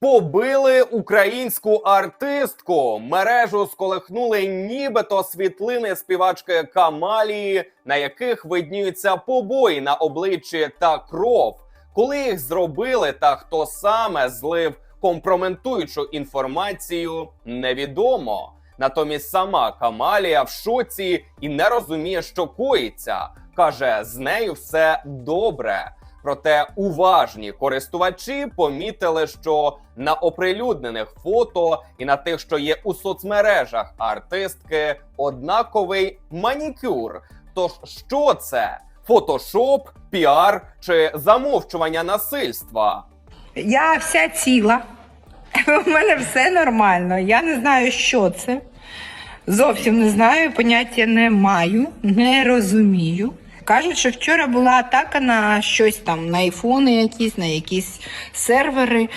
Побили українську артистку. Мережу сколихнули нібито світлини співачки Камалії, на яких видніються побої на обличчі та кров. Коли їх зробили та хто саме злив компроментуючу інформацію, невідомо. Натомість сама Камалія в шоці і не розуміє, що коїться. каже, з нею все добре. Проте уважні користувачі помітили, що на оприлюднених фото і на тих, що є у соцмережах артистки, однаковий манікюр. Тож що це? Фотошоп, піар чи замовчування насильства? Я вся ціла. У мене все нормально. Я не знаю, що це. Зовсім не знаю, поняття не маю, не розумію. Кажуть, що вчора була атака на щось там, на айфони якісь, на якісь сервери.